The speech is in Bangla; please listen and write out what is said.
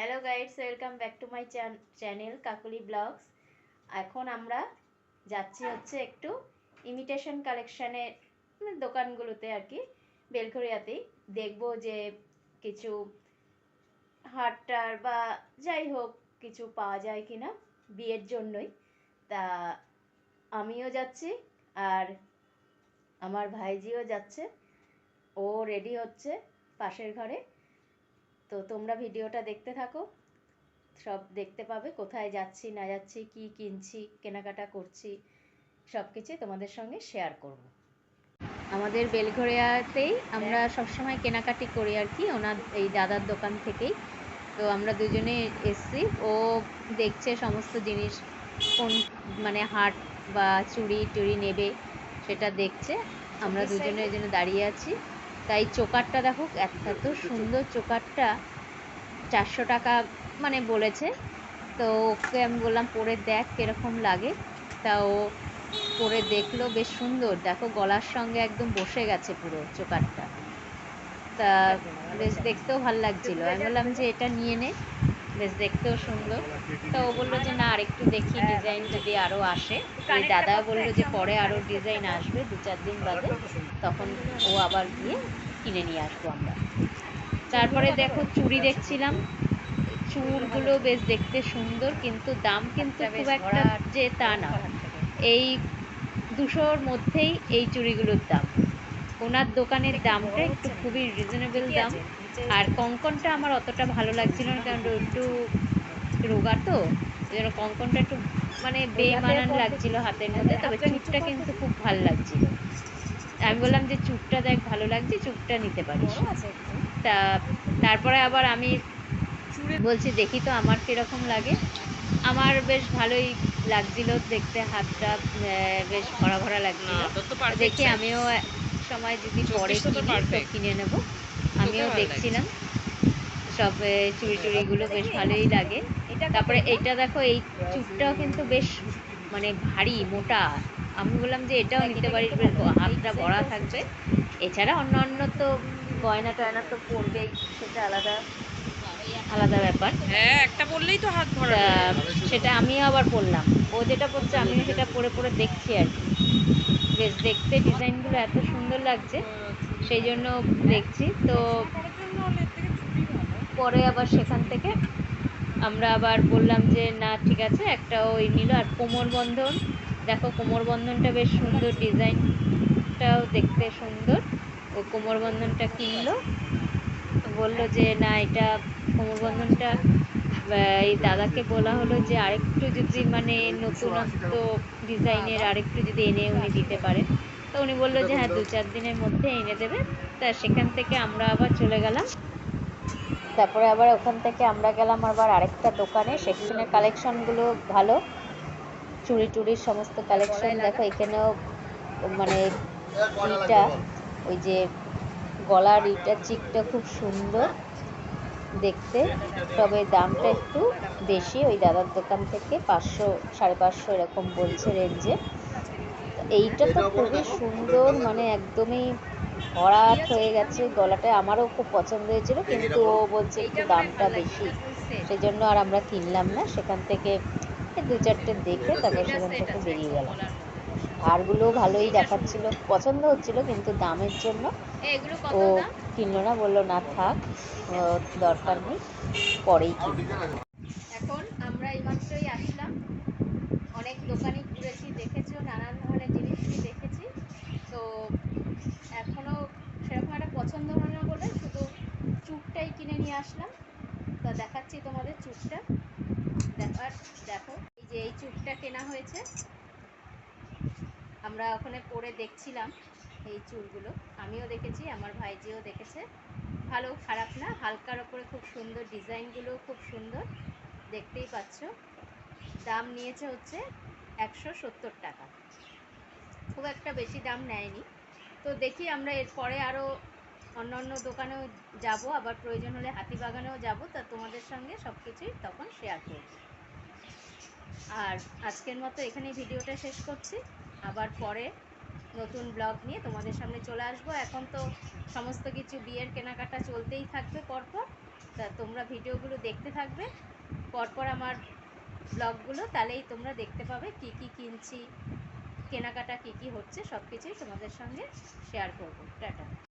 Hello guides welcome back to my channel Kakuli blogs এখন আমরা যাচ্ছি হচ্ছে একটু ইমিটেশন কালেকশানের দোকানগুলোতে আর কি, বেলঘরিয়াতেই। দেখব যে কিছু হাটটার বা যাই হোক, কিছু পাওয়া যায় কি না বিয়ের জন্যই। তা আমিও যাচ্ছি আর আমার ভাইজিও যাচ্ছে। ও রেডি হচ্ছে পাশের ঘরে। তো তোমরা ভিডিওটা দেখতে থাকো। সব দেখতে পাবে কোথায় যাচ্ছি না যাচ্ছি কি কিনছি কেনাকাটা করছি সব কিছুই তোমাদের সঙ্গে শেয়ার করব। আমাদের বেলঘরিয়াতেই আমরা সবসময় কেনাকাটি করি আর কি ওনার এই দাদার দোকান থেকেই। তো আমরা দুজনে এসছি ও দেখছে সমস্ত জিনিস কোন মানে হাট বা চুড়ি টুড়ি নেবে সেটা দেখছে। আমরা দুজনে এই জন্য দাঁড়িয়ে আছি। তাই চোকারটা দেখো এত সুন্দর চোকারটা চারশো টাকা মানে বলেছে। তো ওকে আমি বললাম পরে দেখ কীরকম লাগে। তা ও পরে দেখল বেশ সুন্দর। দেখো গলার সঙ্গে একদম বসে গেছে পুরো চোকারটা তা বেশ দেখতেও ভালো লাগছিল। আমি বললাম যে এটা নিয়ে নে। বেশ দেখতেও সুন্দর। তা ও বলল যে না আরেকটু দেখি ডিজাইন যদি আরও আসে। ওই দাদা বলল যে পরে আরও ডিজাইন আসবে দু চার দিন বাদে। তখন ও আবার গিয়ে কিনে নিয়ে আসব আমরা। তারপরে দেখো চুড়ি দেখছিলাম। চুলগুলো বেশ দেখতে সুন্দর কিন্তু দাম কিন্তু খুব একটা যে তা না। এই দুশোর মধ্যেই এই চুড়িগুলোর দাম। ওনার দোকানের দামটা একটু খুবই রিজনেবল দাম। আর কঙ্কনটা আমার অতটা ভালো লাগছিল না কারণ একটু রোগা তো জন্য কঙ্কনটা একটু মানে বেমানান লাগছিল হাতের মধ্যে তবে চুটটা কিন্তু খুব ভালো লাগছিল। আমি বললাম যে চুটটা দেখ ভালো লাগছে চুটটা নিতে পারিস। তা তারপরে আবার আমি বলছি দেখি তো আমার কীরকম লাগে। আমার বেশ ভালোই লাগছিল দেখতে হাতটা আহ, বেশ ভরা ভরা লাগছিল। দেখি আমিও এক সময় যদি পরে চব্বিশটা কিনি, তো কিনে নেব। আমিও দেখছিলাম সব চুড়ি টুড়িগুলো বেশ ভালোই লাগে। তারপরে এইটা দেখো এই চুপটাও কিন্তু বেশ মানে ভারী মোটা। আমি বললাম যে এটাও নিতে পারি হাতটা ভরা থাকবে। এছাড়া অন্য অন্য তো গয়না টয়না তো পরবেই সেটা আলাদা আলাদা ব্যাপার। হ্যাঁ একটা বললেই তো হাত ভরা। সেটা আমিও আবার পরলাম। ও যেটা পরছে আমিও সেটা পরে পরে দেখছি আর কি। বেশ দেখতে ডিজাইনগুলো এত সুন্দর লাগছে। সেই জন্য দেখছি। তো। পরে আবার সেখান থেকে আমরা আবার বললাম যে, না, ঠিক আছে। একটা ওই নিল। আর কোমর বন্ধন, দেখো কোমর বন্ধনটা বেশ সুন্দর, ডিজাইনটাও দেখতে সুন্দর। ও কোমর বন্ধনটা কিনলো। বলল যে, না, এটা কোমর বন্ধনটা। এই দাদাকে বলা হলো যে, আরেকটু যদি মানে নতুনত্ব ডিজাইনের, আরেকটু যদি এনে উনি দিতে পারেন। তো উনি বলল যে হ্যাঁ দু চার দিনের মধ্যে এনে দেবে। তা সেখান থেকে আমরা আবার চলে গেলাম। তারপরে আবার ওখান থেকে আমরা গেলাম আবার আরেকটা দোকানে। সেখানে কালেকশনগুলো ভালো। চুড়ি টুড়ির সমস্ত কালেকশন দেখো এখানেও মানে ইটা ওই যে গলার ইটা চিকটা খুব সুন্দর দেখতে। তবে দামটা একটু বেশি। ওই দাদার দোকান থেকে পাঁচশো সাড়ে পাঁচশো এরকম বলছে রেঞ্জে। এইটা তো খুবই সুন্দর মানে একদমই ভরাট হয়ে গেছে। গলাটা আমারও খুব পছন্দ হয়েছিল কিন্তু ও বলছে একটু দামটা বেশি। সেই জন্য আর আমরা কিনলাম না সেখান থেকে দু চারটে দেখে তারপর সেখান থেকে বেরিয়ে গেলাম। হারগুলো ভালোই দেখাচ্ছিল পছন্দ হচ্ছিল কিন্তু দামের জন্য ও কিনলো না বলল না থাক দরকার নেই পরেই কিনবো এখন আমরা এইমাত্রই আসলাম অনেক দোকানই ঘুরেছি দেখেছি নানান ধরনের জিনিসই দেখেছি তো এখনও সেরকম একটা পছন্দ হলো না বলে শুধু চুপটাই কিনে নিয়ে আসলাম। তা দেখাচ্ছি তোমাদের চুপটা দেখার দেখো, এই যে এই চুপটা কেনা হয়েছে। আমরা ওখানে পরে দেখছিলাম এই চুলগুলো। আমিও দেখেছি, আমার ভাইজিও দেখেছে। ভালো খারাপ না, হালকার ওপরে খুব সুন্দর ডিজাইনগুলো খুব সুন্দর। দেখতেই পাচ্ছ। দাম নিয়েছে হচ্ছে একশো সত্তর টাকা। খুব একটা বেশি দাম নেয়নি। তো দেখি আমরা এরপরে আরও অন্য অন্য দোকানেও যাব, আবার প্রয়োজন হলে হাতিবাগানেও যাব, তা তোমাদের সঙ্গে সব কিছুই তখন শেয়ার করব। আর আজকের মতো এখানেই ভিডিওটা শেষ করছি। আবার পরে নতুন ব্লগ নিয়ে তোমাদের সামনে চলে আসব। এখন তো সমস্ত কিছু বিয়ের কেনাকাটা চলতেই থাকবে পরপর, তা তোমরা ভিডিওগুলো দেখতে থাকবে। পরপর আমার ব্লগগুলো তাহলেই তোমরা দেখতে পাবে কি কি কিনছি, কেনাকাটা কি কি হচ্ছে সব কিছুই তোমাদের সঙ্গে শেয়ার করব। টাটা।